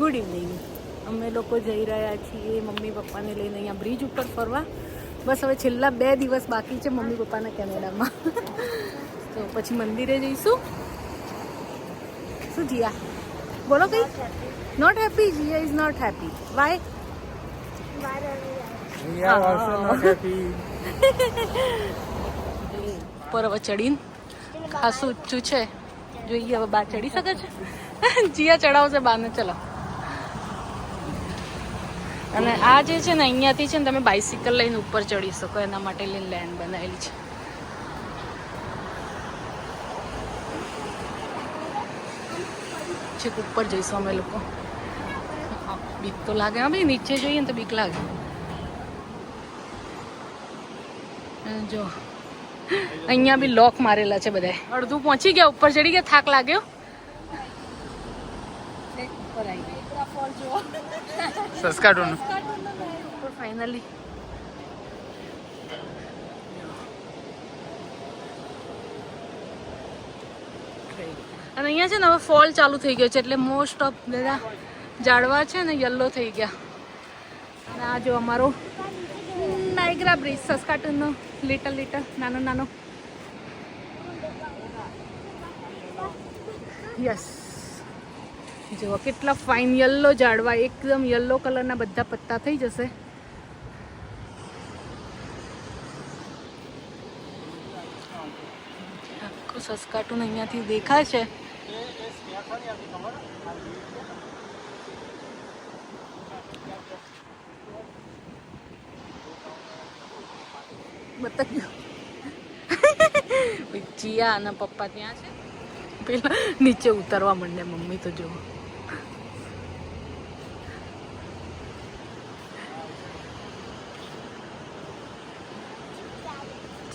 Good evening. અમે લોકો જઈ રહ્યા છીએ મમ્મી પપ્પાને લઈને અહીંયા બ્રિજ ઉપર ફરવા. બસ હવે છેલ્લા બે દિવસ બાકી છે મમ્મી પપ્પાના કેનેડામાં તો પછી મંદિરે જઈશું. શું જીયા? બોલો કઈ? Not happy Jiya is not happy why. ઉપર હવે ચડીને ખાસું ઊંચું છે. જોઈએ હવે બહાર ચડી શકે છે? જીયા ચડાવશે બાને ચલો. અને આ જે છે ને, અહીંયાથી છે ને તમે બાઇસિકલ લઈને ઉપર ચડી શકો, એના માટે લઈને લેન્ડ બનાવેલી છે. છેક ઉપર જઈશું અમે લોકો. બીક તો લાગે. હા, ભાઈ, નીચે જોઈએ ને તો બીક લાગે. જો. અહીંયા બી લોક મારેલા છે બધા અડધું પહોંચી ગયા, ઉપર ચડી ગયા, થાક લાગ્યો? ઉપર આવી ગયા Saskatoon. ઉપર ફાઇનલી અને અહીંયા છે ને હવે ફોલ ચાલુ થઈ ગયો છે એટલે મોસ્ટ ઓફ બધા ઝાડવા છે ને યલો થઈ ગયા. અને આ જો અમારો નાયગ્રા બ્રિજ સસ્કાટનનો લિટલ લિટલ નાનો નાનો. યસ જુઓ, કેટલા ફાઇન યલો ઝાડવા, એકદમ યલો કલરના બધા પત્તા થઈ જશે. આખું સસ્કાટુન અહીંયાથી દેખાય છે. બતાવ્યું. જીયા અને પપ્પા ત્યાં છે. પેલા નીચે ઉતરવા માંડે મમ્મી તો જુઓ.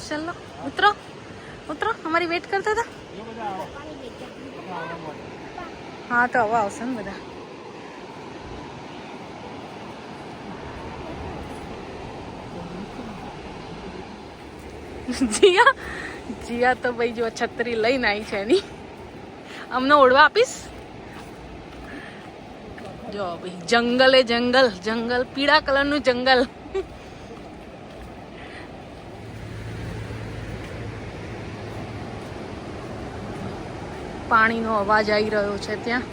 ચલો ઉતરો ઉતરો અમારી વેટ કરતા હતા? હા, તો હવે આવશે ને બધા. જીયા? જીયા તો ભાઈ જો છત્રી લઈને આવી છે એની. અમને ઓળવા આપીશ? જો ભાઈ, જંગલે જંગલ જંગલ, પીળા કલરનું જંગલ. પાણીનો અવાજ આવી રહ્યો છે ત્યાં.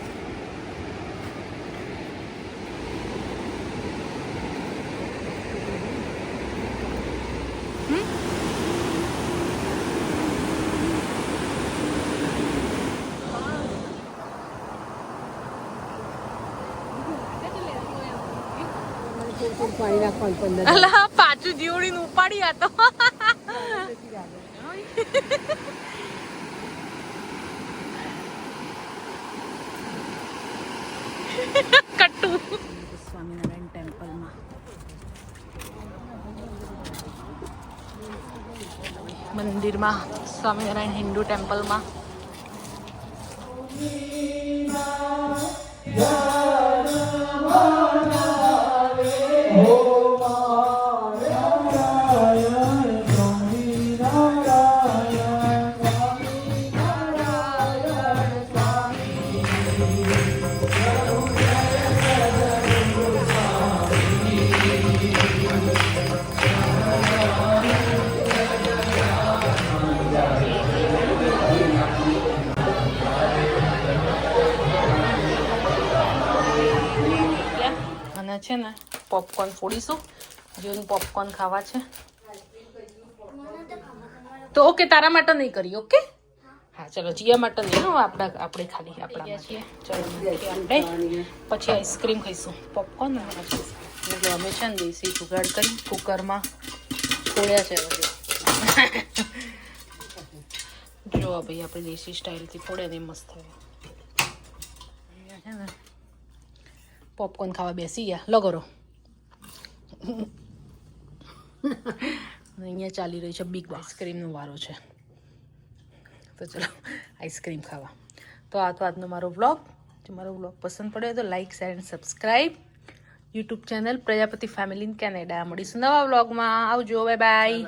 પાછું જીવડીને ઉપાડી આ તો. કટ્ટુ સ્વામિનારાયણ ટેમ્પલમાં મંદિરમાં સ્વામિનારાયણ હિન્દુ ટેમ્પલમાં અને છે ને પોપકોર્ન ફોડીશું. જૂન પોપકોર્ન ખાવા છે. તો ઓકે તારા માટે નહીં કરી ઓકે હા ચલો જીયા માટે નહીં આપણા આપણે ખાલી આપણા છીએ. ચલો આપણે પછી આઈસ્ક્રીમ ખાઈશું. પોપકોર્ન એટલે અમે છે ને દેશી જુગાડ કરી કુકરમાં ફોડ્યા છે જો ભાઈ આપણે દેશી સ્ટાઇલથી ફોડ્યા ને મસ્ત થયું અહીંયા છે ને પોપકોર્ન ખાવા બેસી ગયા. લગરો અહીંયા ચાલી રહી છે બિગ આઈસ્ક્રીમનો વારો છે. તો ચલો આઈસ્ક્રીમ ખાવા. તો આ તો આજનો મારો વ્લોગ જો મારો વ્લોગ પસંદ પડ્યો તો like share and subscribe YouTube channel Prajapati family in Canada મળીશું નવા વ્લોગમાં આવજો બાય બાય